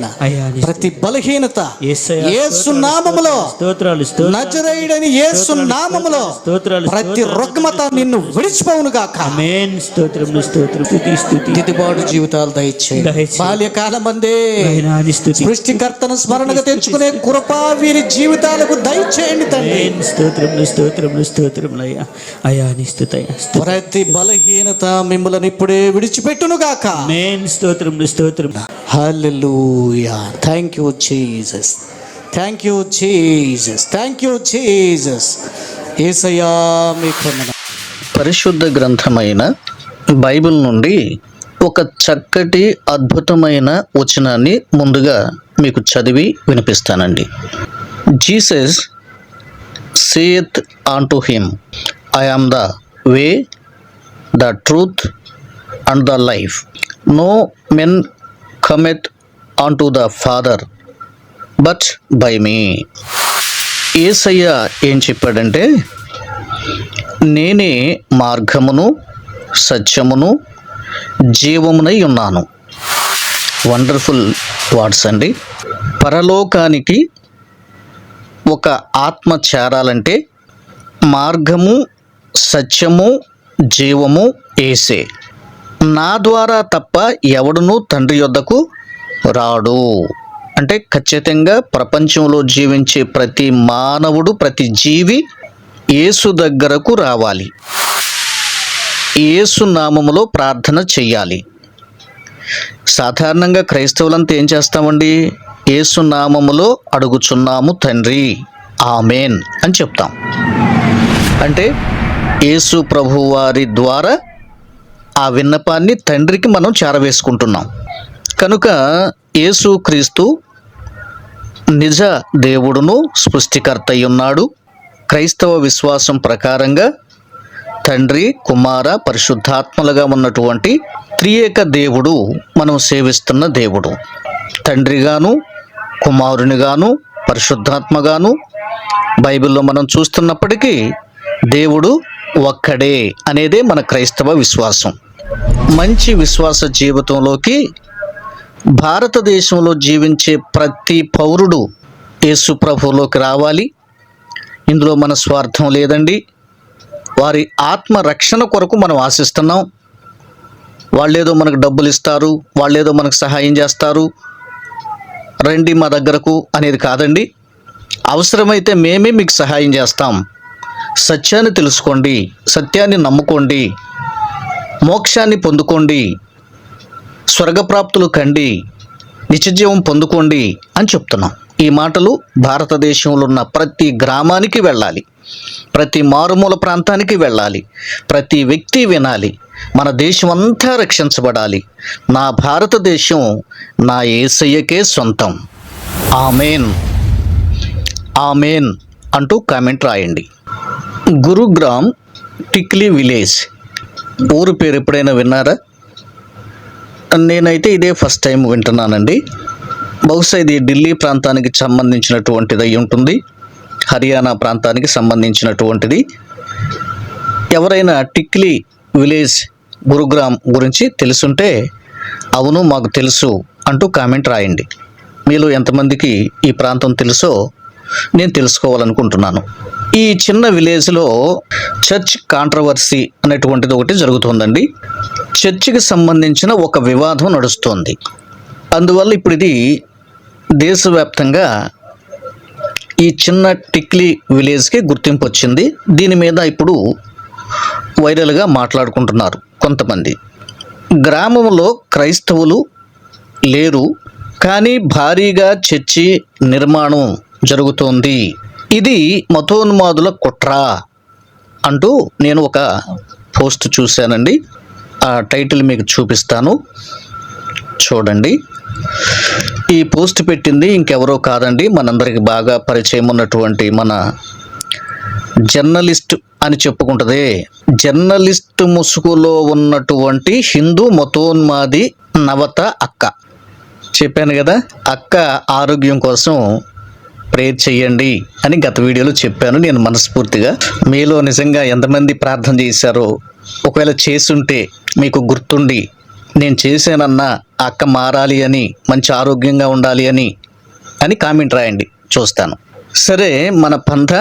నాయన అయ్యా నీ ప్రతి బలహీనత యేసు నామములో నజరేయుడని ప్రతి రుగ్మత నిన్ను విడిచిపోవును గాక. ఆమేన్ స్తోత్రములు స్తోత్రం. స్తుతి స్తుతి దిద్దుబాటు జీవితాలు. బాల్యకాలం స్తుతి సృష్టికర్తను స్మరణగా తెచ్చుకునే కృపా వీరి జీవితాలకు దయచేయండి తండ్రి. ఆమేన్ స్తోత్రములు స్తోత్రములు స్తోత్రములు అయ్యా. అయ్యా నీ స్తుతి అయ్యా. స్తు- ప్రతి బలహీనత మిమ్మల్ని ఇప్పుడే విడిచిపెట్టును గాక ఆమేన్ స్తోత్రములు స్తోత్రం. హల్లెలూయా thank you Jesus thank you Jesus thank you Jesus ఏసయ్యా మీకు. పరిశుద్ధ గ్రంథమైన బైబిల్ నుండి ఒక చక్కటి అద్భుతమైన వచనాన్ని ముందుగా మీకు చదివి వినిపిస్తానండి. Jesus saith unto him I am the way the truth and the life. No men cometh unto the father but by me. ఏసయ్య ఏం చెప్పాడంటే నేనే మార్గమును సత్యమును జీవమునై ఉన్నాను. వండర్ఫుల్ వర్డ్స్ అండి. పరలోకానికి ఒక ఆత్మ చేరాలంటే మార్గము సత్యము జీవము ఏసే. నా ద్వారా తప్ప ఎవడునూ తండ్రి యొద్దకు రాడు. అంటే ఖచ్చితంగా ప్రపంచంలో జీవించే ప్రతి మానవుడు ప్రతి జీవి యేసు దగ్గరకు రావాలి. యేసు నామములో ప్రార్థన చెయ్యాలి. సాధారణంగా క్రైస్తవులంతా ఏం చేస్తామండి? యేసు నామములో అడుగుచున్నాము తండ్రి. ఆమెన్ అని చెప్తాం. అంటే యేసు ప్రభువారి ద్వారా ఆ విన్నపాన్ని తండ్రికి మనం చేరవేసుకుంటున్నాం. కనుక యేసు క్రీస్తు నిజ దేవుడును సృష్టికర్త ఉన్నాడు క్రైస్తవ విశ్వాసం ప్రకారంగా తండ్రి కుమార పరిశుద్ధాత్మలుగా ఉన్నటువంటి త్రియేక దేవుడు మనం సేవిస్తున్న దేవుడు. తండ్రిగాను కుమారునిగాను పరిశుద్ధాత్మగాను బైబిల్లో మనం చూస్తున్నప్పటికీ దేవుడు ఒక్కడే అనేదే మన క్రైస్తవ విశ్వాసం. మంచి విశ్వాస జీవితంలోకి భారతదేశంలో జీవించే ప్రతి పౌరుడు యేసు ప్రభువులోకి రావాలి. ఇందులో మన స్వార్థం లేదండి. వారి ఆత్మ రక్షణ కొరకు మనం ఆశిస్తున్నాం. వాళ్ళేదో మనకు డబ్బులు ఇస్తారు వాళ్ళేదో మనకు సహాయం చేస్తారు. రండి మా దగ్గరకు అనేది కాదండి. అవసరమైతే మేమే మీకు సహాయం చేస్తాం. సత్యాన్ని తెలుసుకోండి సత్యాన్ని నమ్ముకోండి మోక్షాన్ని పొందుకోండి స్వర్గప్రాప్తులు కండి నిత్యజీవం పొందుకోండి అని చెప్తున్నాం. ఈ మాటలు భారతదేశంలో ఉన్న ప్రతి గ్రామానికి వెళ్ళాలి ప్రతి మారుమూల ప్రాంతానికి వెళ్ళాలి ప్రతి వ్యక్తి వినాలి మన దేశం అంతా రక్షించబడాలి. నా భారతదేశం నా ఏసయ్యకే సొంతం. ఆమెన్. ఆమెన్ అంటూ కామెంట్ రాయండి. గురుగ్రామ్ టిక్లీ విలేజ్. ఊరు పేరు ఎప్పుడైనా విన్నారా? నేనైతే ఇదే ఫస్ట్ టైం వింటున్నానండి. బహుశా ఇది ఢిల్లీ ప్రాంతానికి సంబంధించినటువంటిది అయి ఉంటుంది. హర్యానా ప్రాంతానికి సంబంధించినటువంటిది. ఎవరైనా టిక్లీ విలేజ్ గురుగ్రామ్ గురించి తెలుసుంటే అవును మాకు తెలుసు అంటూ కామెంట్ రాయండి. మీలో ఎంతమందికి ఈ ప్రాంతం తెలుసో నేను తెలుసుకోవాలనుకుంటున్నాను. ఈ చిన్న విలేజ్లో చర్చ్ కాంట్రవర్సీ అనేటువంటిది ఒకటి జరుగుతుందండి. చర్చికి సంబంధించిన ఒక వివాదం నడుస్తోంది. అందువల్ల ఇప్పుడు ఇది దేశవ్యాప్తంగా ఈ చిన్న టిక్లీ విలేజ్కి గుర్తింపు వచ్చింది. దీని మీద ఇప్పుడు వైరల్గా మాట్లాడుకుంటున్నారు కొంతమంది. గ్రామంలో క్రైస్తవులు లేరు కానీ భారీగా చర్చి నిర్మాణం జరుగుతోంది. ఇది మతోన్మాదుల కుట్ర అంటూ నేను ఒక పోస్ట్ చూశానండి. ఆ టైటిల్ మీకు చూపిస్తాను. చూడండి. ఈ పోస్ట్ పెట్టింది ఇంకెవరో కాదండి. మనందరికి బాగా పరిచయం ఉన్నటువంటి మన జర్నలిస్ట్ అని చెప్పుకుంటదే. జర్నలిస్ట్ ముసుగులో ఉన్నటువంటి హిందూ మతోన్మాది నవత అక్క. చెప్పాను కదా అక్క ఆరోగ్యం కోసం ప్రేయర్ చేయండి అని గత వీడియోలో చెప్పాను. నేను మనస్ఫూర్తిగా మీలో నిజంగా ఎంతమంది ప్రార్థన చేశారో ఒకవేళ చేసుంటే మీకు గుర్తుండి నేను చేశానన్న అక్క మారాలి అని మంచి ఆరోగ్యంగా ఉండాలి అని అని కామెంట్ రాయండి. చూస్తాను. సరే మన పంథ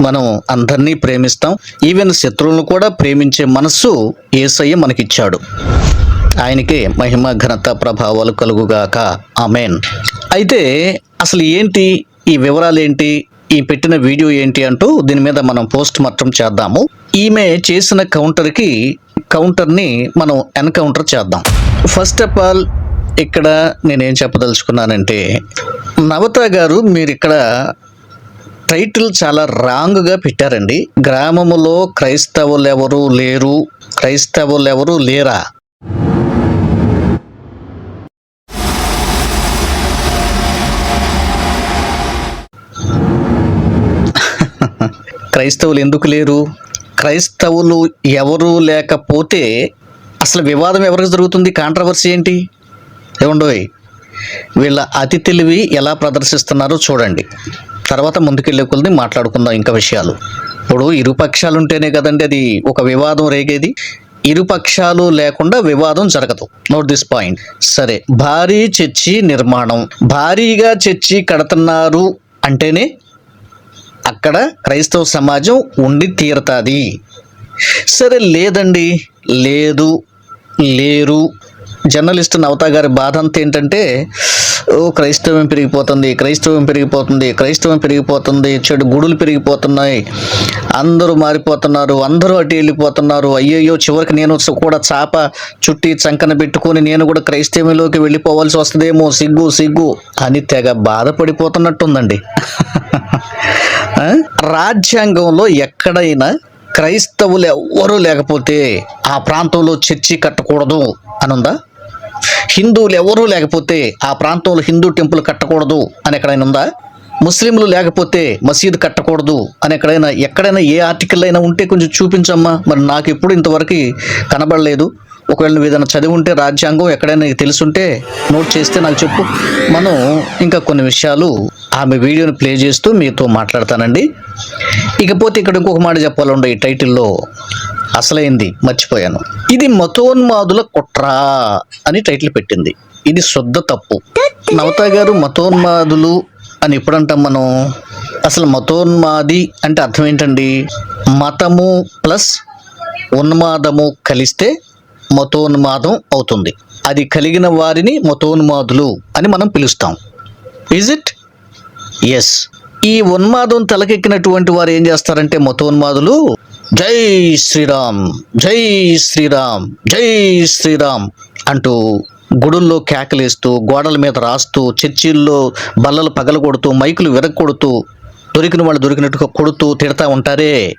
మనం అందరినీ ప్రేమిస్తాం. ఈవెన్ శత్రువులను కూడా ప్రేమించే మనస్సు ఏసయ్య మనకిచ్చాడు. ఆయనకే మహిమ ఘనత ప్రభావాలు కలుగుగాక. ఆమెన్. అయితే అసలు ఏంటి ఈ వివరాలు ఏంటి ఈ పెట్టిన వీడియో ఏంటి అంటూ దీని మీద మనం పోస్ట్ మార్టం చేద్దాము. ఈమె చేసిన కౌంటర్కి కౌంటర్ని మనం ఎన్కౌంటర్ చేద్దాం. ఫస్ట్ ఆఫ్ ఆల్ ఇక్కడ నేనేం చెప్పదలుచుకున్నానంటే నవత గారు మీరు ఇక్కడ టైటిల్ చాలా రాంగ్గా పెట్టారండి. గ్రామములో క్రైస్తవులు ఎవరు లేరు క్రైస్తవులు ఎవరు లేరా? క్రైస్తవులు ఎందుకు లేరు? క్రైస్తవులు ఎవరు లేకపోతే అసలు వివాదం ఎవరికి జరుగుతుంది? కాంట్రవర్సీ ఏంటి? ఏమండోయ్? వీళ్ళ అతి తెలివి ఎలా ప్రదర్శిస్తున్నారో చూడండి. తర్వాత ముందుకెళ్ళే కొద్ది మాట్లాడుకుందాం ఇంకా విషయాలు. ఇప్పుడు ఇరుపక్షాలు ఉంటేనే కదండి అది ఒక వివాదం రేగేది. ఇరు పక్షాలు లేకుండా వివాదం జరగదు. Note this point. సరే భారీ చర్చి నిర్మాణం. భారీగా చర్చి కడుతున్నారు అంటేనే అక్కడ క్రైస్తవ సమాజం ఉండి తీరుతుంది. సరే లేదండి. లేదు లేరు. జర్నలిస్ట్ నవతా గారి బాధ అంతా ఏంటంటే ఓ క్రైస్తవం పెరిగిపోతుంది క్రైస్తవం పెరిగిపోతుంది క్రైస్తవం పెరిగిపోతుంది చెడు గుడులు పెరిగిపోతున్నాయి. అందరూ మారిపోతున్నారు అందరూ అటు వెళ్ళిపోతున్నారు. అయ్యయ్యో చివరికి నేను కూడా చాప చుట్టి చంకన పెట్టుకొని నేను కూడా క్రైస్తవంలోకి వెళ్ళిపోవాల్సి వస్తుందేమో సిగ్గు సిగ్గు అని తెగ బాధపడిపోతున్నట్టుందండి. రాజ్యాంగంలో ఎక్కడైనా క్రైస్తవులు ఎవ్వరూ లేకపోతే ఆ ప్రాంతంలో చర్చి కట్టకూడదు అనుందా? హిందువులు ఎవరూ లేకపోతే ఆ ప్రాంతంలో హిందూ టెంపుల్ కట్టకూడదు అని ఎక్కడైనా ఉందా? ముస్లింలు లేకపోతే మసీదు కట్టకూడదు అని ఎక్కడైనా ఎక్కడైనా ఏ ఆర్టికల్ అయినా ఉంటే కొంచెం చూపించమ్మా. మరి నాకు ఎప్పుడు ఇంతవరకు కనబడలేదు. ఒకవేళ నువ్వు ఏదైనా చదివి ఉంటే రాజ్యాంగం ఎక్కడైనా నీకు తెలుసుంటే నోట్ చేస్తే నాకు చెప్పు. మనం ఇంకా కొన్ని విషయాలు ఆమె వీడియోని ప్లే చేస్తూ మీతో మాట్లాడతానండి. ఇకపోతే ఇక్కడ ఇంకొక మాట చెప్పాలండి ఈ టైటిల్లో అసలైంది మర్చిపోయాను. ఇది మతోన్మాదుల కుట్ర అని టైటిల్ పెట్టింది. ఇది శుద్ధ తప్పు. నవత గారు మతోన్మాదులు అని ఎప్పుడంటాం మనం? అసలు మతోన్మాది అంటే అర్థం ఏంటండి? మతము ప్లస్ ఉన్మాదము కలిస్తే మతోన్మాదం అవుతుంది. అది కలిగిన వారిని మతోన్మాదులు అని మనం పిలుస్తాం. ఈజ్ ఇట్ ఎస్ ఈ ఉన్మాదం తలకెక్కినటువంటి వారు ఏం చేస్తారంటే మతోన్మాదులు జై శ్రీరామ్ జై శ్రీరామ్ జై శ్రీరామ్ అంటూ గుడుల్లో కేకలేస్తూ గోడల మీద రాస్తూ చర్చిల్లో బల్లలు పగలగొడుతూ మైకులు విరగొడుతూ దొరికిన వాళ్ళు దొరికినట్టుగా కొడుతూ తిడతా ఉంటారే?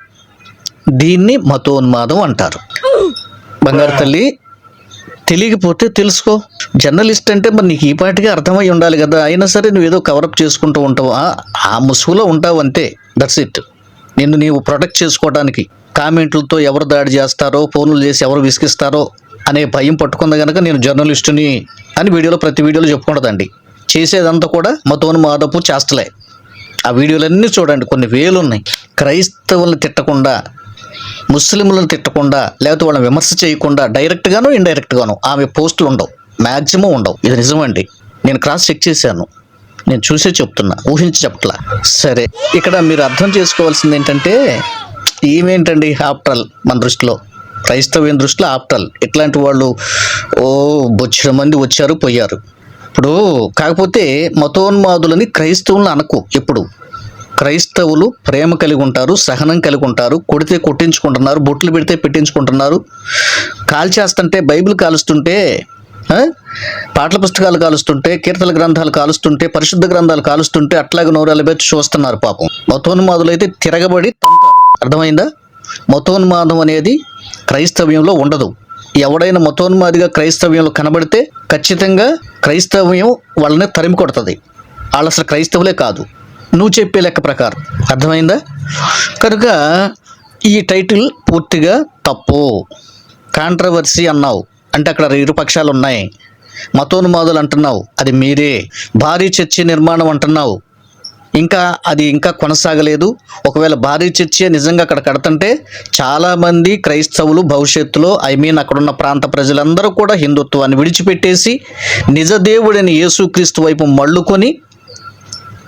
దీన్ని మతోన్మాదం అంటారు. బంగారు తల్లి తెలియకపోతే తెలుసుకో. జర్నలిస్ట్ అంటే మరి నీకు ఈ పాటిగా అర్థమై ఉండాలి కదా. అయినా సరే నువ్వు ఏదో కవరప్ చేసుకుంటూ ఉంటావు. ఆ- ముసుగులో ఉంటావు అంతే. దట్స్ ఇట్ నిన్ను నీవు ప్రొటెక్ట్ చేసుకోవడానికి కామెంట్లతో ఎవరు దాడి చేస్తారో ఫోన్లు చేసి ఎవరు విసిగిస్తారో అనే భయం పట్టుకుంది కనుక నేను జర్నలిస్టుని అని వీడియోలో ప్రతి వీడియోలో చెప్పుకుంటుందండి. చేసేదంతా కూడా మతోను మాదపు చేస్తలే. ఆ వీడియోలన్నీ చూడండి. కొన్ని వేలు ఉన్నాయి క్రైస్తవుల్ని తిట్టకుండా ముస్లింలను తిట్టకుండా లేకపోతే వాళ్ళని విమర్శ చేయకుండా డైరెక్ట్గాను ఇండైరెక్ట్గాను ఆమె పోస్టులు ఉండవు. మ్యాక్సిమం ఉండవు. ఇది నిజమండి. నేను క్రాస్ చెక్ చేశాను. నేను చూసే చెప్తున్నా. ఊహించి చెప్పట్లా. సరే. ఇక్కడ మీరు అర్థం చేసుకోవాల్సింది ఏంటంటే ఏమేంటండి ఆప్టల్ మన దృష్టిలో? క్రైస్తవ్యం దృష్టిలో ఆప్టల్. ఇట్లాంటి వాళ్ళు ఓ బొచ్చిన మంది వచ్చారు పోయారు. ఇప్పుడు కాకపోతే మతోన్మాదులని క్రైస్తవులను అనకు ఎప్పుడు. క్రైస్తవులు ప్రేమ కలిగి ఉంటారు సహనం కలిగి ఉంటారు కొడితే కొట్టించుకుంటున్నారు బొట్లు పెడితే పెట్టించుకుంటున్నారు. కాల్చేస్తుంటే బైబిల్ కాలుస్తుంటే పాటల పుస్తకాలు కాలుస్తుంటే కీర్తన గ్రంథాలు కాలుస్తుంటే పరిశుద్ధ గ్రంథాలు కాలుస్తుంటే అట్లాగే నోరాలు పెట్టి చూస్తున్నారు పాపం. మతోన్మాదులు అయితే తిరగబడి అర్థమైందా? మతోన్మాదం అనేది క్రైస్తవ్యంలో ఉండదు. ఎవడైనా మతోన్మాదిగా క్రైస్తవ్యంలో కనబడితే ఖచ్చితంగా క్రైస్తవ్యం వాళ్ళని తరిమి కొడుతుంది. వాళ్ళు అసలు క్రైస్తవులే కాదు. నువ్వు చెప్పే లెక్క ప్రకారం. అర్థమైందా? కనుక ఈ టైటిల్ పూర్తిగా తప్పు. కాంట్రవర్సీ అన్నావు. అంటే అక్కడ ఇరు పక్షాలు ఉన్నాయి. మతోన్మాదులు అంటున్నావు. అది మీరే. భారీ చర్చి నిర్మాణం అంటున్నావు. ఇంకా అది ఇంకా కొనసాగలేదు. ఒకవేళ భారీ చర్చి నిజంగా అక్కడ కడుతుంటే చాలామంది క్రైస్తవులు భవిష్యత్తులో ఐ మీన్ అక్కడున్న ప్రాంత ప్రజలందరూ కూడా హిందుత్వాన్ని విడిచిపెట్టేసి నిజదేవుడని యేసుక్రీస్తు వైపు మళ్ళుకొని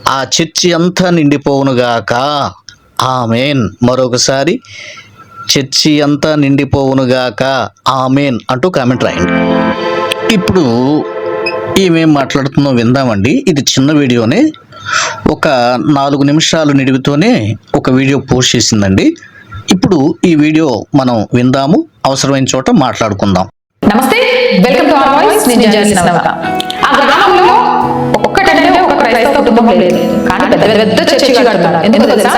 ఆ చర్చి అంతా నిండిపోవునుగాక. ఆమెన్. మరొకసారి చర్చి అంతా నిండిపోవునుగాక ఆమెన్ అంటూ కామెంట్ రాయండి. ఇప్పుడు ఏమేం మాట్లాడుతుందో విందామండి. ఇది చిన్న వీడియోనే. ఒక నాలుగు నిమిషాలు నిడివితోనే ఒక వీడియో పోస్ట్ చేసిందండి. ఇప్పుడు ఈ వీడియో మనం విందాము. అవసరమైన చోట మాట్లాడుకుందాం. నమస్తే. Welcome to R voice. నేను జర్నలిస్ట్ నవక ఆ గ్రామంలో ఒక క్రైస్తవ కుటుంబం లేదు. కానీ పెద్ద పెద్ద చర్చి కడుతున్నారు. ఎందుకు తెలుసా?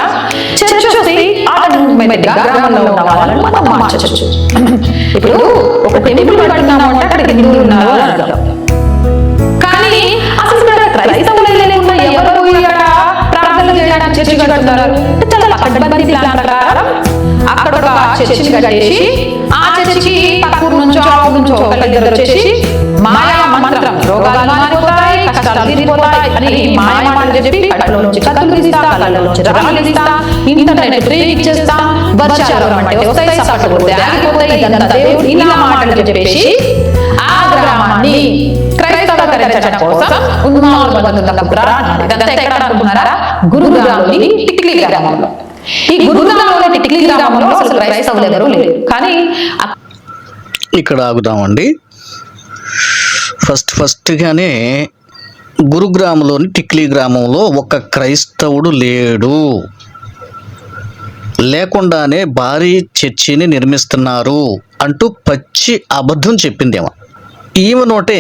చర్చ్ వస్తే ఆటోమేటిక్గా గ్రామంలో ఉన్న వాళ్ళని మనం మార్చచ్చు. ఇప్పుడు ఒక టెంపుల్ కడుతున్నాము అంటే అక్కడ హిందువులు ఉన్నారు అని అర్థం కానీ అసలు ఇక్కడ క్రైస్తవులు లేకుండా ఎవరు ఇక్కడ ప్రార్థనలు చేయడానికి చర్చి కడుతున్నారు. చాలా పకడ్బందీ ప్లాన్ ప్రకారం అక్కడ ఒక చర్చి కట్టేసి ఆ చర్చికి పక్కూరు నుంచో ఆ ఊరు నుంచో ఒకళ్ళిద్దరు వచ్చేసి మాయా మంత్రం రోగాలు మారిపోతాయి అని చెప్పి కత్తులు తీస్తా రాళ్ళు తీస్తా ఇంటర్నెట్ వర్షాలు అంటే వస్తాయి ఆగిపోతాయి ఇదంతా దేవుడు ఇలా మాటలు చెప్పేసి ఆ గ్రామాన్ని క్రైస్తవకరించడం కోసం ఇదంతా ఎక్కడ అనుకున్నారా గురుగ్రామంలోని టిక్లీ గ్రామంలో. ఈ టిక్లీ గ్రామంలో అసలు క్రైస్తవులు లేరు. కానీ ఇక్కడ ఆగుదామండి. ఫస్ట్ ఫస్ట్గానే గురుగ్రామంలోని టిక్లీ గ్రామంలో ఒక క్రైస్తవుడు లేడు. లేకుండానే భారీ చర్చిని నిర్మిస్తున్నారు అంటూ పచ్చి అబద్ధం చెప్పిందేమో. ఈమె నోటే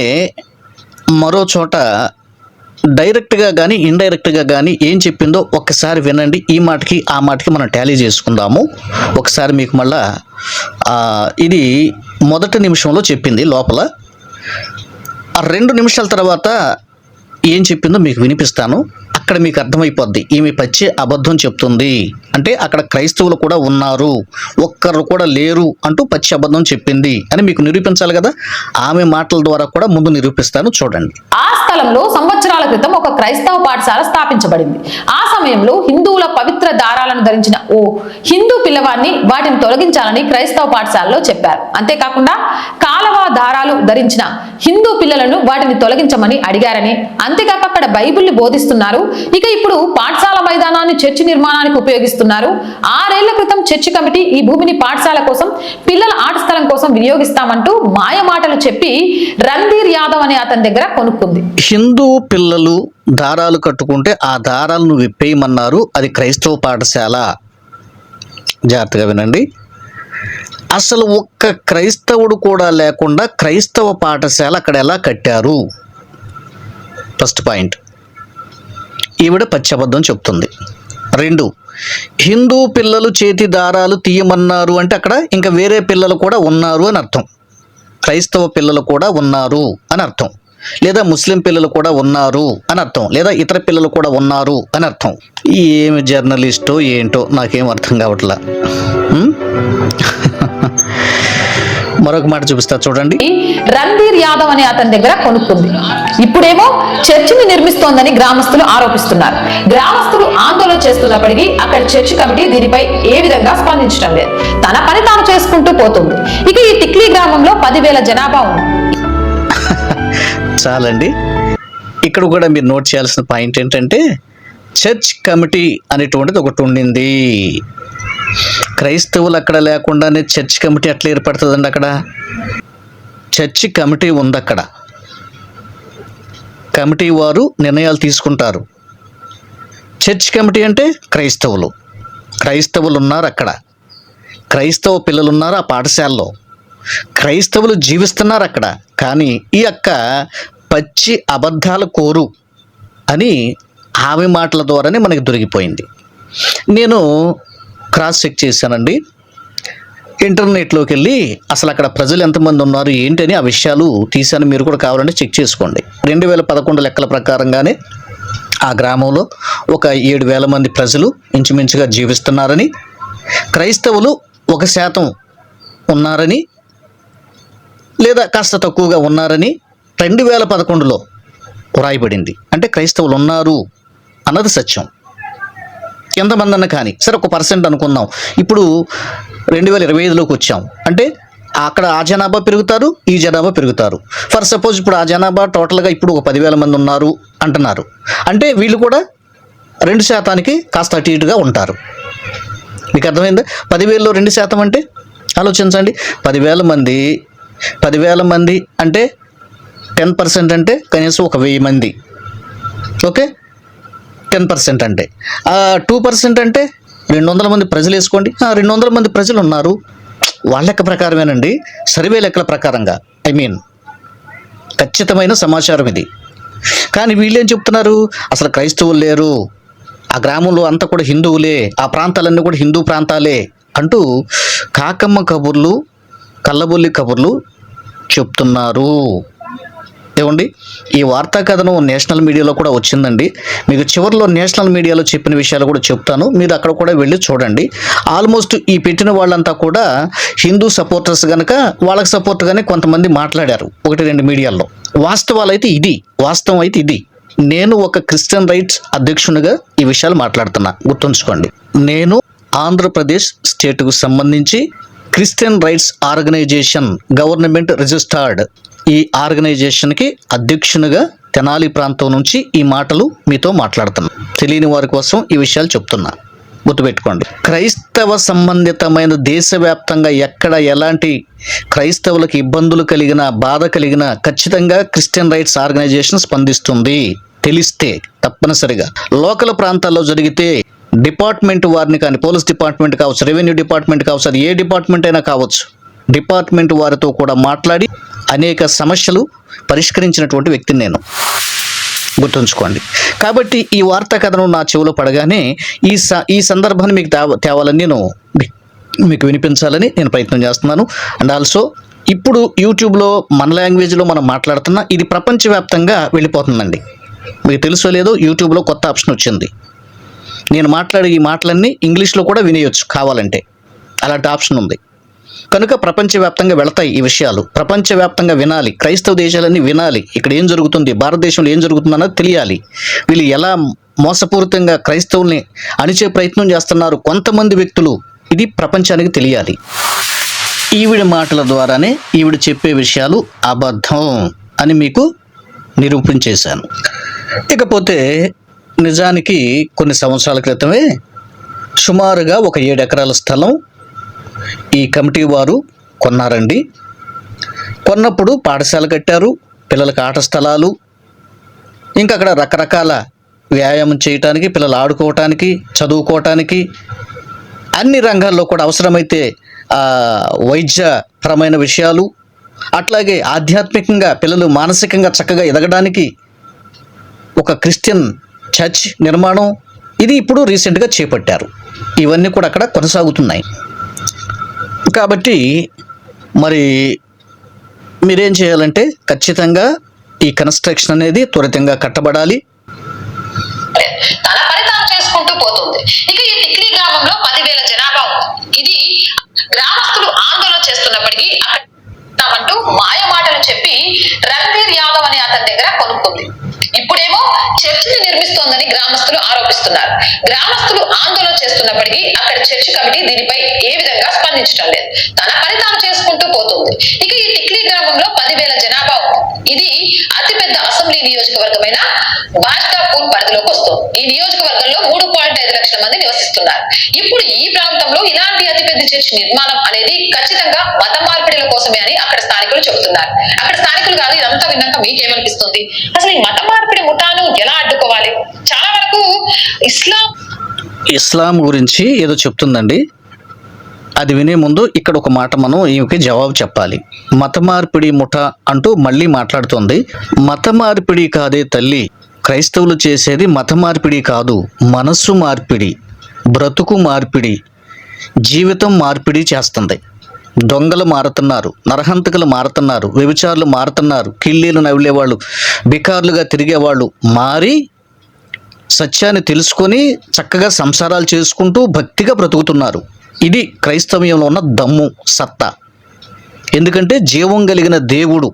మరో చోట డైరెక్ట్గా కానీ ఇండైరెక్ట్గా కానీ ఏం చెప్పిందో ఒక్కసారి వినండి. ఈ మాటకి ఆ మాటకి మనం టాలీ చేసుకుందాము. ఒకసారి మీకు మళ్ళా ఇది మొదటి నిమిషంలో చెప్పింది లోపల. ఆ రెండు నిమిషాల తర్వాత ఏం చెప్పిందో మీకు వినిపిస్తాను. అక్కడ మీకు అర్థమైపోద్ది. ఈమె పచ్చి అబద్ధం చెప్తుంది. అంటే అక్కడ క్రైస్తవులు కూడా ఉన్నారు. ఒక్కరు కూడా లేరు అంటూ పచ్చి అబద్ధం చెప్పింది అని మీకు నిరూపించాలి కదా? ఆమె మాటల ద్వారా కూడా ముందు నిరూపిస్తాను చూడండి. ఆ స్థలంలో సంవత్సరాల క్రితం ఒక క్రైస్తవ పాఠశాల స్థాపించబడింది. ఆ సమయంలో హిందువుల పవిత్ర దారాలను ధరించిన ఓ హిందూ పిల్లవాడిని వాటిని తొలగించాలని క్రైస్తవ పాఠశాలలో చెప్పారు. అంతేకాకుండా కాలవ దారాలు ధరించిన హిందూ పిల్లలను వాటిని తొలగించమని అడిగారని. అంతేకాక అక్కడ బైబిల్ని బోధిస్తున్నారు. ఇక ఇప్పుడు పాఠశాల మైదానాన్ని చర్చి నిర్మాణానికి ఉపయోగిస్తున్నారు. ఆరేళ్ళ క్రితం చర్చి కమిటీ ఈ భూమిని పాఠశాల కోసం పిల్లల ఆట స్థలం కోసం వినియోగిస్తామంటూ మాయమాటలు చెప్పి రణధీర్ యాదవ్ అనే అతని దగ్గర కొనుక్కుంది. హిందూ పిల్లలు దారాలు కట్టుకుంటే ఆ దారాలను విప్పేయమన్నారు. అది క్రైస్తవ పాఠశాల. జాగ్రత్తగా వినండి. అసలు ఒక్క క్రైస్తవుడు కూడా లేకుండా క్రైస్తవ పాఠశాల అక్కడ ఎలా కట్టారు? First point. ఈవిడ పచ్చబద్ధం చెప్తుంది. రెండు హిందూ పిల్లలు చేతి దారాలు తీయమన్నారు అంటే అక్కడ ఇంకా వేరే పిల్లలు కూడా ఉన్నారు అని అర్థం. క్రైస్తవ పిల్లలు కూడా ఉన్నారు అని అర్థం. లేదా ముస్లిం పిల్లలు కూడా ఉన్నారు అని అర్థం. లేదా ఇతర పిల్లలు కూడా ఉన్నారు అని అర్థం. ఏమి జర్నలిస్టో ఏంటో నాకేం అర్థం కావట్లా. మరొక మాట చూపిస్తా చూడండి. రణ్ధీర్ యాదవ్ అనే అతని దగ్గర కొనుక్కుంది. ఇప్పుడేమో చర్చిని నిర్మిస్తోందని గ్రామస్తులు ఆరోపిస్తున్నారు. గ్రామస్తులు ఆందోళన చేస్తున్నప్పటికీ అక్కడ చర్చి కమిటీ దీనిపై ఏ విధంగా స్పందించడం లేదు. తన పని తాను చేసుకుంటూ పోతుంది. ఇక ఈ టిక్లీ గ్రామంలో పదివేల జనాభా ఉంది. చాలండి. ఇక్కడ కూడా మీరు నోట్ చేయాల్సిన పాయింట్ ఏంటంటే చర్చ్ కమిటీ అనేటువంటిది ఒకటి ఉండింది. క్రైస్తవులు అక్కడ లేకుండానే చర్చ్ కమిటీ ఎట్లా ఏర్పడుతుందండి అక్కడ? చర్చ్ కమిటీ ఉంది అక్కడ కమిటీ వారు నిర్ణయాలు తీసుకుంటారు. చర్చ్ కమిటీ అంటే క్రైస్తవులు. క్రైస్తవులు ఉన్నారు అక్కడ. క్రైస్తవ పిల్లలు ఉన్నారు ఆ పాఠశాలలో. క్రైస్తవులు జీవిస్తున్నారు అక్కడ. కానీ ఈ అక్క పచ్చి అబద్ధాల కోరు అని ఆమె మాటల ద్వారానే మనకి దొరికిపోయింది. నేను క్రాస్ చెక్ చేశానండి. ఇంటర్నెట్లోకి వెళ్ళి అసలు అక్కడ ప్రజలు ఎంతమంది ఉన్నారు ఏంటని ఆ విషయాలు తీశాను. మీరు కూడా కావాలంటే చెక్ చేసుకోండి. రెండు వేల పదకొండు లెక్కల ప్రకారంగానే ఆ గ్రామంలో ఒక ఏడు వేల మంది ప్రజలు ఇంచుమించుగా జీవిస్తున్నారని క్రైస్తవులు ఒక శాతం ఉన్నారని లేదా కాస్త తక్కువగా ఉన్నారని రెండు వేల పదకొండులో వ్రాయబడింది అంటే క్రైస్తవులు ఉన్నారు అన్నది సత్యం. ఎంతమంది అన్న కానీ. సరే ఒక పర్సెంట్ అనుకుందాం. ఇప్పుడు రెండు వేల ఇరవై ఐదులోకి వచ్చాం. అంటే అక్కడ ఆ జనాభా పెరుగుతారు ఈ జనాభా పెరుగుతారు. ఫర్ సపోజ్ ఇప్పుడు ఆ జనాభా టోటల్గా ఇప్పుడు ఒక పదివేల మంది ఉన్నారు అంటున్నారు. అంటే వీళ్ళు కూడా రెండు శాతానికి కాస్త అటు ఇటుగా ఉంటారు. మీకు అర్థమైందా? పదివేలలో రెండు శాతం అంటే? ఆలోచించండి. పదివేల మంది పదివేల మంది అంటే టెన్ పర్సెంట్ అంటే కనీసం ఒక వెయ్యి మంది. ఓకే? టెన్ పర్సెంట్ అంటే. టూ పర్సెంట్ అంటే రెండు వందల మంది ప్రజలు వేసుకోండి. రెండు వందల మంది ప్రజలు ఉన్నారు. వాళ్ళ లెక్క ప్రకారమేనండి. సర్వే లెక్కల ప్రకారంగా. ఐ మీన్ ఖచ్చితమైన సమాచారం ఇది. కానీ వీళ్ళేం చెప్తున్నారు? అసలు క్రైస్తవులు లేరు. ఆ గ్రామంలో అంతా కూడా హిందువులే. ఆ ప్రాంతాలన్నీ కూడా హిందూ ప్రాంతాలే అంటూ కాకమ్మ కబుర్లు కల్లబొల్లి కబుర్లు చెప్తున్నారు. ఏమండి? ఈ వార్తా కథనం నేషనల్ మీడియాలో కూడా వచ్చిందండి. మీకు చివరిలో నేషనల్ మీడియాలో చెప్పిన విషయాలు కూడా చెప్తాను. మీరు అక్కడ కూడా వెళ్ళి చూడండి. ఆల్మోస్ట్ ఈ పెట్టిన వాళ్ళంతా కూడా హిందూ సపోర్టర్స్ కనుక వాళ్ళకి సపోర్ట్గానే కొంతమంది మాట్లాడారు. ఒకటి రెండు మీడియాల్లో. వాస్తవాలు అయితే ఇది. వాస్తవం అయితే ఇది. నేను ఒక క్రిస్టియన్ రైట్స్ అధ్యక్షునిగా ఈ విషయాలు మాట్లాడుతున్నా. గుర్తుంచుకోండి. నేను ఆంధ్రప్రదేశ్ స్టేట్కు సంబంధించి Christian rights organization government registered. ఈ ఆర్గనైజేషన్కి అధ్యక్షునిగా తెనాలి ప్రాంతం నుంచి ఈ మాటలు మీతో మాట్లాడుతున్నా. తెలియని వారి కోసం ఈ విషయాలు చెప్తున్నా. గుర్తుపెట్టుకోండి. క్రైస్తవ సంబంధితమైన దేశవ్యాప్తంగా ఎక్కడ ఎలాంటి క్రైస్తవులకు ఇబ్బందులు కలిగిన బాధ కలిగిన ఖచ్చితంగా క్రిస్టియన్ రైట్స్ ఆర్గనైజేషన్ స్పందిస్తుంది. తెలిస్తే తప్పనిసరిగా. లోకల్ ప్రాంతాల్లో జరిగితే డిపార్ట్మెంట్ వారిని కానీ పోలీస్ డిపార్ట్మెంట్ కావచ్చు రెవెన్యూ డిపార్ట్మెంట్ కావచ్చు అది ఏ డిపార్ట్మెంట్ అయినా కావచ్చు డిపార్ట్మెంట్ వారితో కూడా మాట్లాడి అనేక సమస్యలు పరిష్కరించినటువంటి వ్యక్తిని నేను. గుర్తుంచుకోండి. కాబట్టి ఈ వార్తా కథనం నా చెవిలో పడగానే ఈ స ఈ సందర్భాన్ని మీకు తేవాలని నేను మీ- మీకు వినిపించాలని నేను ప్రయత్నం చేస్తున్నాను. అండ్ ఆల్సో ఇప్పుడు యూట్యూబ్లో మన లాంగ్వేజ్లో మనం మాట్లాడుతున్న ఇది ప్రపంచవ్యాప్తంగా వెళ్ళిపోతుందండి. మీకు తెలుసో లేదో యూట్యూబ్లో కొత్త ఆప్షన్ వచ్చింది. నేను మాట్లాడే ఈ మాటలన్నీ ఇంగ్లీష్లో కూడా వినేయొచ్చు కావాలంటే. అలాంటి ఆప్షన్ ఉంది. కనుక ప్రపంచవ్యాప్తంగా వెళతాయి ఈ విషయాలు. ప్రపంచవ్యాప్తంగా వినాలి. క్రైస్తవ దేశాలన్నీ వినాలి. ఇక్కడ ఏం జరుగుతుంది? భారతదేశంలో ఏం జరుగుతుందన్నది తెలియాలి. వీళ్ళు ఎలా మోసపూరితంగా క్రైస్తవుల్ని అణిచే ప్రయత్నం చేస్తున్నారు? కొంతమంది వ్యక్తులు ఇది ప్రపంచానికి తెలియాలి. ఈవిడ మాటల ద్వారానే ఈవిడ చెప్పే విషయాలు అబద్ధం అని మీకు నిరూపించేశాను ఇకపోతే నిజానికి కొన్ని సంవత్సరాల క్రితమే సుమారుగా ఒక ఏడు ఎకరాల స్థలం ఈ కమిటీ వారు కొన్నారండి. కొన్నప్పుడు పాఠశాల కట్టారు పిల్లలకు ఆట స్థలాలు ఇంకా అక్కడ రకరకాల వ్యాయామం చేయటానికి పిల్లలు ఆడుకోవటానికి చదువుకోవటానికి అన్ని రంగాల్లో కూడా అవసరమైతే వైద్యపరమైన విషయాలు అట్లాగే ఆధ్యాత్మికంగా పిల్లలు మానసికంగా చక్కగా ఎదగడానికి ఒక క్రిస్టియన్ చర్చ్ నిర్మాణం ఇది ఇప్పుడు రీసెంట్గా చేపట్టారు. ఇవన్నీ కూడా అక్కడ కొనసాగుతున్నాయి. కాబట్టి మరి మీరేం చేయాలంటే ఖచ్చితంగా ఈ కన్స్ట్రక్షన్ అనేది త్వరితంగా కట్టబడాలి. తన పని తాను చేసుకుంటూ పోతుంది. ఇక ఈ టిక్లీ గ్రామంలో పదివేల జనాభా ఉంది. ఇది గ్రామస్తులు ఆందోళన చేస్తున్నప్పటికీ మాయ మాటలు చెప్పి రణవీర్ యాదవ్ అనే అతని దగ్గర కొనుక్కుంది. ఇప్పుడేమో చర్చిని నిర్మిస్తోందని గ్రామస్తులు ఆరోపిస్తున్నారు. గ్రామస్తులు ఆందోళన చేస్తున్నప్పటికీ అక్కడ చర్చి కమిటీ దీనిపై ఏ విధంగా స్పందించడం లేదు. తన పని తాను చేసుకుంటూ పోతుంది. ఇక ఈ టిక్లీ గ్రామంలో పదివేల జనాభా ఉంది. ఇది అతిపెద్ద అసెంబ్లీ నియోజకవర్గమైన బాజ్దాపూర్ పరిధిలోకి వస్తుంది. ఈ నియోజకవర్గంలో మూడు పాయింట్ ఐదు లక్షల మంది నివసిస్తున్నారు. ఇప్పుడు ఈ ప్రాంతంలో ఇలాంటి అతిపెద్ద చర్చి నిర్మాణం అనేది ఖచ్చితంగా మత మార్పిడిల కోసమే అని అక్కడ స్థానికులు చెబుతున్నారు. అక్కడ స్థానికులు కాదు ఇదంతా విన్నాక మీకేమనిపిస్తుంది? అసలు ఈ మత మార్పిడి ముఠాను ఎలా అడ్డుకోవాలి? చాలా వరకు ఇస్లాం ఇస్లాం గురించి ఏదో చెప్తుందండి. అది వినే ముందు ఇక్కడ ఒక మాట మనం ఈమెకి జవాబు చెప్పాలి. మత మార్పిడి ముఠ అంటూ మళ్ళీ మాట్లాడుతుంది. మత మార్పిడి కాదే తల్లి. క్రైస్తవులు చేసేది మత మార్పిడి కాదు మనస్సు మార్పిడి బ్రతుకు మార్పిడి జీవితం మార్పిడి చేస్తుంది. దొంగలు మారుతున్నారు నరహంతకులు మారుతున్నారు వ్యభిచారులు మారుతున్నారు కిళ్ళీలు నవ్వులేవాళ్ళు బికార్లుగా తిరిగేవాళ్ళు మారి సత్యాన్ని తెలుసుకొని చక్కగా సంసారాలు చేసుకుంటూ భక్తిగా బ్రతుకుతున్నారు. ఇది క్రైస్తవ్యంలో ఉన్న దమ్ము సత్తా. ఎందుకంటే జీవం కలిగిన దేవుడు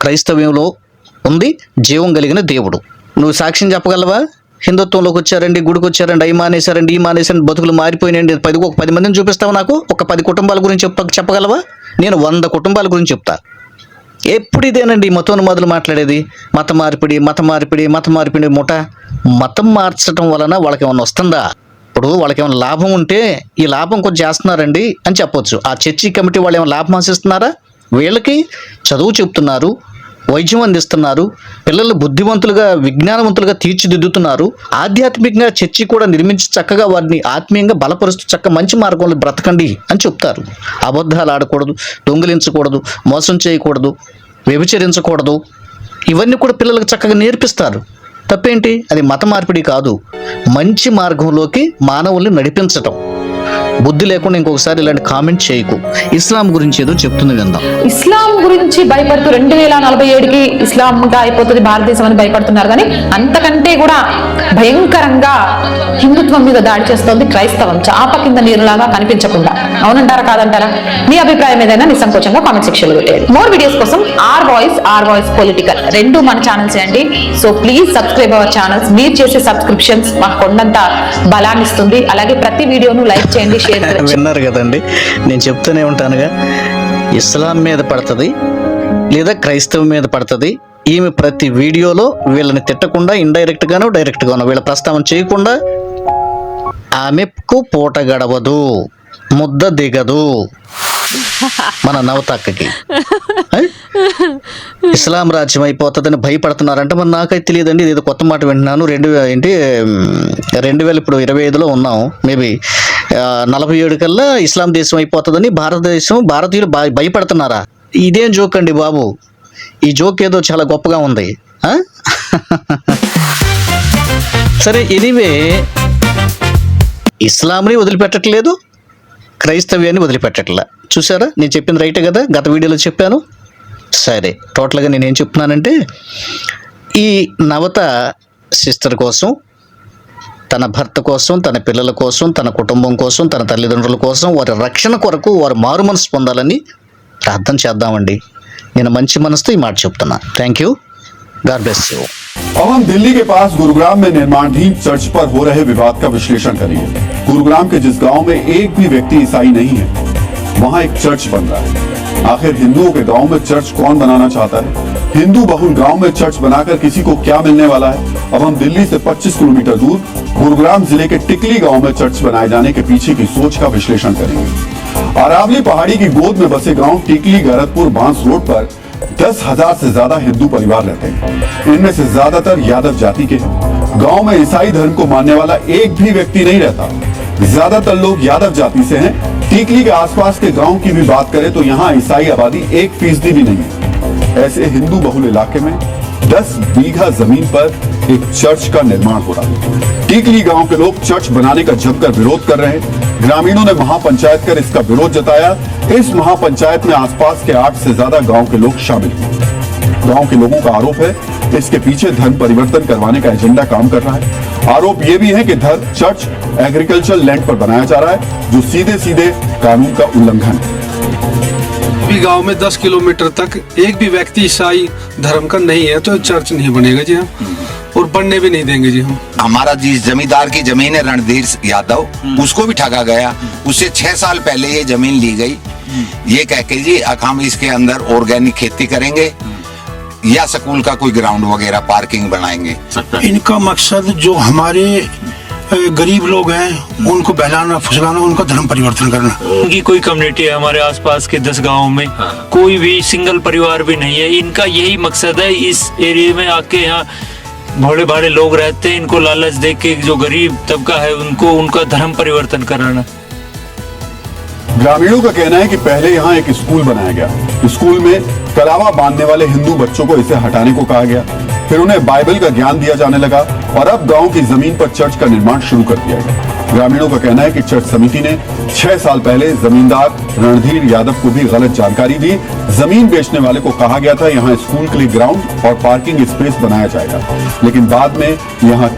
క్రైస్తవ్యంలో ఉంది జీవం కలిగిన దేవుడు. నువ్వు సాక్ష్యం చెప్పగలవా? హిందుత్వంలోకి వచ్చారండి గుడికి వచ్చారండి అవి మానేశారండి ఈ మానేశారండి బతుకులు మారిపోయినాయండి. పది ఒక పది మందిని చూపిస్తావు నాకు? ఒక పది కుటుంబాల గురించి చెప్ప చెప్పగలవా? నేను వంద కుటుంబాల గురించి చెప్తా. ఎప్పుడు ఇదేనండి ఈ మతోన్మాదులు మాట్లాడేది? మత మార్పిడి మత మార్పిడి మత మార్పిడి ముఠ మతం మార్చడం వలన వాళ్ళకి ఏమైనా వస్తుందా? ఇప్పుడు వాళ్ళకి ఏమైనా లాభం ఉంటే ఈ లాభం కొంచెం చేస్తున్నారండి అని చెప్పొచ్చు. ఆ చర్చి కమిటీ వాళ్ళు ఏమైనా లాభం ఆశిస్తున్నారా? వీళ్ళకి చదువు చెప్తున్నారు వైద్యం అందిస్తున్నారు పిల్లలు బుద్ధివంతులుగా విజ్ఞానవంతులుగా తీర్చిదిద్దుతున్నారు. ఆధ్యాత్మికంగా చర్చి కూడా నిర్మించి చక్కగా వారిని ఆత్మీయంగా బలపరుస్తూ చక్క మంచి మార్గంలో బ్రతకండి అని చెప్తారు. అబద్ధాలు ఆడకూడదు దొంగిలించకూడదు మోసం చేయకూడదు వ్యభిచరించకూడదు. ఇవన్నీ కూడా పిల్లలకు చక్కగా నేర్పిస్తారు. తప్పేంటి? అది మత మార్పిడి కాదు. మంచి మార్గంలోకి మానవుల్ని నడిపించటం. బుద్ధి లేకుండా ఇంకొకసారి ఇలాంటి కామెంట్ చేయకు. ఇస్లాం గురించి ఏదో చెప్తుంది విందాం ఇస్లాం గురించి భయపడుతూ రెండు వేల నలభై ఏడుకి ఇస్లాంగా అయిపోతుంది భారతదేశం అని భయపడుతున్నారు. కానీ అంతకంటే కూడా భయంకరంగా హిందుత్వం మీద దాడి చేస్తోంది క్రైస్తవం. చాప కింద నీరులాగా కనిపించకుండా. అవునంటారా కాదంటారా? మీ అభిప్రాయం ఏదైనా నిస్సంకోచంగా కామెంట్ సెక్షన్లో మోర్ వీడియోస్ కోసం R voice R voice political రెండు మన ఛానల్స్ అండి. So please subscribe our channels మీరు చేసే సబ్స్క్రిప్షన్స్ మాకు కొండంత బలాన్ని ఇస్తుంది అలాగే ప్రతి వీడియోను లైక్ చేయండి విన్నారు కదండి. నేను చెప్తూనే ఉంటానుగా. ఇస్లాం మీద పడుతుంది లేదా క్రైస్తవం మీద పడుతుంది? ఈమె ప్రతి వీడియోలో వీళ్ళని తిట్టకుండా ఇండైరెక్ట్ గాను డైరెక్ట్ గాను వీళ్ళ ప్రస్తావన చేయకుండా ఆమెకు పూట గడవదు ముద్ద దిగదు. మన నవతక్కకి? ఇస్లాం రాజ్యం అయిపోతుందని భయపడుతున్నారంటే మరి నాకైతే తెలియదండి. ఇది ఏదో కొత్త మాట వింటున్నాను. రెండు ఏంటి రెండు వేల ఇప్పుడు ఇరవై ఐదులో ఉన్నాం. మేబీ నలభై ఏడు కల్లా ఇస్లాం దేశం అయిపోతుందని భారతదేశం భారతీయులు భయ భయపడుతున్నారా? ఇదేం జోక్ అండి బాబు. ఈ జోక్ ఏదో చాలా గొప్పగా ఉంది. సరే ఎనీవే ఇస్లాంని వదిలిపెట్టట్లేదు క్రైస్తవ్యాన్ని వదిలిపెట్టట్లే. చూసారా నేను చెప్పింది రైటే కదా? గత వీడియోలో చెప్పాను. సరే టోటల్గా నేను ఏం చెప్తున్నానంటే ఈ నవత సిస్టర్ కోసం తన భర్త కోసం తన పిల్లల కోసం తన కుటుంబం కోసం తన తల్లిదండ్రుల కోసం వారి రక్షణ కొరకు వారు మారు మనసు పొందాలని ప్రార్థన చేద్దామండి నేను మంచి మనసుతో ఈ మాట చెప్తున్నా thank you God bless you अब हम दिल्ली के पास गुरुग्राम में निर्माणधीन चर्च पर हो रहे विवाद का विश्लेषण करेंगे गुरुग्राम के जिस गांव में एक भी व्यक्ति ईसाई नहीं है वहां एक चर्च बन रहा है आखिर हिंदुओं के गाँव में चर्च कौन बनाना चाहता है? हिंदू बहुल गाँव में चर्च बनाकर किसी को क्या मिलने वाला है? अब हम दिल्ली से 25 किलोमीटर दूर, गुरुग्राम ज़िले के टिकली गाँव में चर्च बनाए जाने के पीछे की सोच का विश्लेषण करेंगे। अरावली पहाड़ी की गोद में बसे गाँव टिकली, गरतपुर, बाँस रोड पर दस हज़ार से ज़्यादा हिंदू परिवार रहते हैं। इनमें से ज़्यादातर यादव जाति के हैं। गाँव में ईसाई धर्म को मानने वाला एक भी व्यक्ति नहीं रहता। ज़्यादातर लोग यादव जाति से हैं। टीकली के आसपास के गाँव की भी बात करें तो यहाँ ईसाई आबादी एक फ़ीसदी भी नहीं है। ऐसे हिंदू बहुल इलाके में 10 बीघा ज़मीन पर एक चर्च का निर्माण हो रहा है। टीकली गाँव के लोग चर्च बनाने का जमकर विरोध कर रहे हैं। ग्रामीणों ने महापंचायत कर इसका विरोध जताया। इस महापंचायत में आसपास के आठ से ज़्यादा गाँव के लोग शामिल गाँव के लोगों का आरोप है इसके पीछे धर्म परिवर्तन करवाने का एजेंडा काम कर रहा है। आरोप ये भी है कि धर्म चर्च एग्रीकल्चर लैंड पर बनाया जा रहा है जो सीधे सीधे कानून का उल्लंघन है। भी गाँव में 10 किलोमीटर तक एक भी व्यक्ति ईसाई धर्म का नहीं है तो चर्च नहीं बनेगा जी हम। और बनने भी नहीं देंगे जी हम। हमारा जिस जमींदार की ज़मीन है रणधीर यादव उसको भी ठगा गया। उससे छह साल पहले ये ज़मीन ली गई। ये कह के जी अब हम इसके अंदर ऑर्गेनिक खेती करेंगे। या स्कूल का कोई ग्राउंड वगैरह पार्किंग बनाएँगे? इनका मकसद जो हमारे गरीब लोग हैं उनको बहलाना फुसलाना उनका धर्म परिवर्तन करना। उनकी कोई कम्युनिटी है हमारे आसपास के दस गाँवों में? कोई भी सिंगल परिवार भी नहीं है। इनका यही मकसद है इस एरिया में आके यहाँ भोले भाले लोग रहते हैं। इनको लालच दे के जो गरीब तबका है उनको उनका धर्म परिवर्तन कराना। ग्रामीणों का कहना है कि पहले यहाँ एक स्कूल बनाया गया। स्कूल में कलावा बांधने वाले हिंदू बच्चों को इसे हटाने को कहा गया। फिर उन्हें बाइबल का ज्ञान दिया जाने लगा और अब गाँव की ज़मीन पर चर्च का निर्माण शुरू कर दिया गया। ग्रामीणों का कहना है कि चर्च समिति ने छह साल पहले जमींदार रणधीर यादव को भी गलत जानकारी दी। ज़मीन बेचने वाले को कहा गया था, यहाँ स्कूल के लिए ग्राउंड और पार्किंग स्पेस बनाया जाएगा। लेकिन बाद में यहाँ